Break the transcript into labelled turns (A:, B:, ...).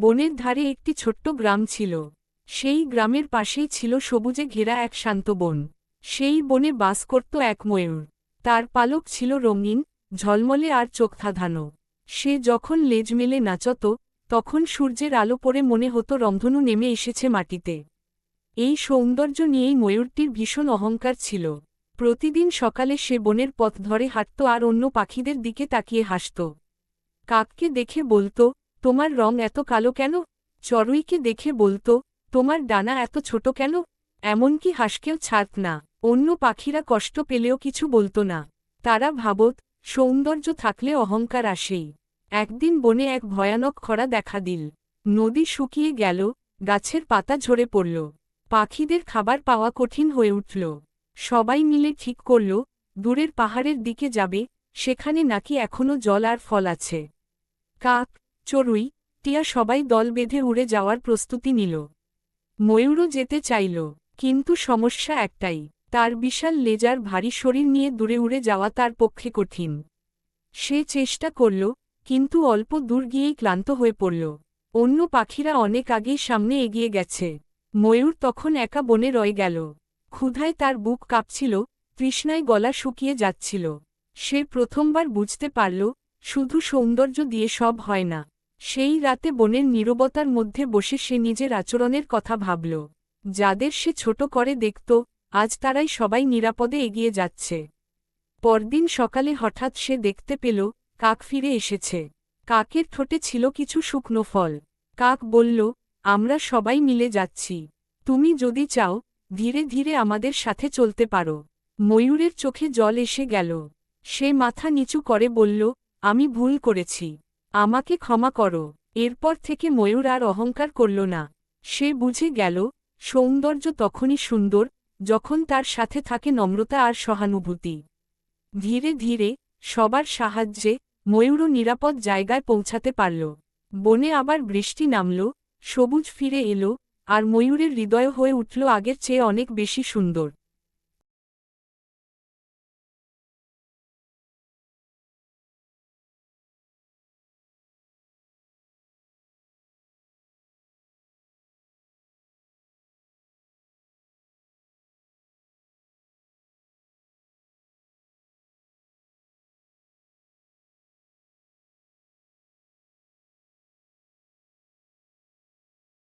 A: বনের ধারে একটি ছোট্ট গ্রাম ছিল। সেই গ্রামের পাশেই ছিল সবুজে ঘেরা এক শান্ত বন। সেই বনে বাস করত এক ময়ূর। তার পালক ছিল রঙিন, ঝলমলে আর চোখ ধাঁধানো। সে যখন লেজ মেলে নাচত, তখন সূর্যের আলো পড়ে মনে হতো রন্ধনু নেমে এসেছে মাটিতে। এই সৌন্দর্য নিয়েই ময়ূরটির ভীষণ অহংকার ছিল। প্রতিদিন সকালে সে বনের পথ ধরে হাঁটত আর অন্য পাখিদের দিকে তাকিয়ে হাসত। কাককে দেখে বলতো তোমার রং এত কালো কেন? চড়ুইকে দেখে বলতো, তোমার ডানা এত ছোট কেন? এমনকি হাঁসকেও ছাড়ত না। অন্য পাখিরা কষ্ট পেলেও কিছু বলতো না। তারা ভাবত, সৌন্দর্য থাকলে অহংকার আসেই। একদিন বনে এক ভয়ানক খরা দেখা দিল। নদী শুকিয়ে গেল, গাছের পাতা ঝরে পড়ল। পাখিদের খাবার পাওয়া কঠিন হয়ে উঠল। সবাই মিলে ঠিক করল, দূরের পাহাড়ের দিকে যাবে, সেখানে নাকি এখনও জল আর ফল আছে। কাক চড়ুই, টিয়া সবাই দল বেঁধে উড়ে যাওয়ার প্রস্তুতি নিল। ময়ূরও যেতে চাইল, কিন্তু সমস্যা একটাই, তার বিশাল লেজার ভারী শরীর নিয়ে দূরে উড়ে যাওয়া তার পক্ষে কঠিন। সে চেষ্টা করল, কিন্তু অল্প দূর গিয়েই ক্লান্ত হয়ে পড়ল। অন্য পাখিরা অনেক আগেই সামনে এগিয়ে গেছে। ময়ূর তখন একা বনে রয়ে গেল। ক্ষুধায় তার বুক কাঁপছিল, তৃষ্ণায় গলা শুকিয়ে যাচ্ছিল। সে প্রথমবার বুঝতে পারল, শুধু সৌন্দর্য দিয়ে সব হয় না। সেই রাতে বনের নীরবতার মধ্যে বসে সে নিজের আচরণের কথা ভাবল। যাদের সে ছোট করে দেখত, আজ তারাই সবাই নিরাপদে এগিয়ে যাচ্ছে। পরদিন সকালে হঠাৎ সে দেখতে পেল, কাক ফিরে এসেছে। কাকের ঠোঁটে ছিল কিছু শুকনো ফল। কাক বলল, আমরা সবাই মিলে যাচ্ছি। তুমি যদি চাও, ধীরে ধীরে আমাদের সাথে চলতে পারো ময়ূরের চোখে জল এসে গেল। সে মাথা নিচু করে বলল, আমি ভুল করেছি। আমাকে ক্ষমা করো। এরপর থেকে ময়ূর আর অহংকার করল না। সে বুঝে গেল, সৌন্দর্য তখনই সুন্দর, যখন তার সাথে থাকে নম্রতা আর সহানুভূতি। ধীরে ধীরে, সবার সাহায্যে ময়ূরও নিরাপদ জায়গায় পৌঁছাতে পারল। বনে আবার বৃষ্টি নামল, সবুজ ফিরে এলো, আর ময়ূরের হৃদয় হয়ে উঠল আগের চেয়ে অনেক বেশি সুন্দর।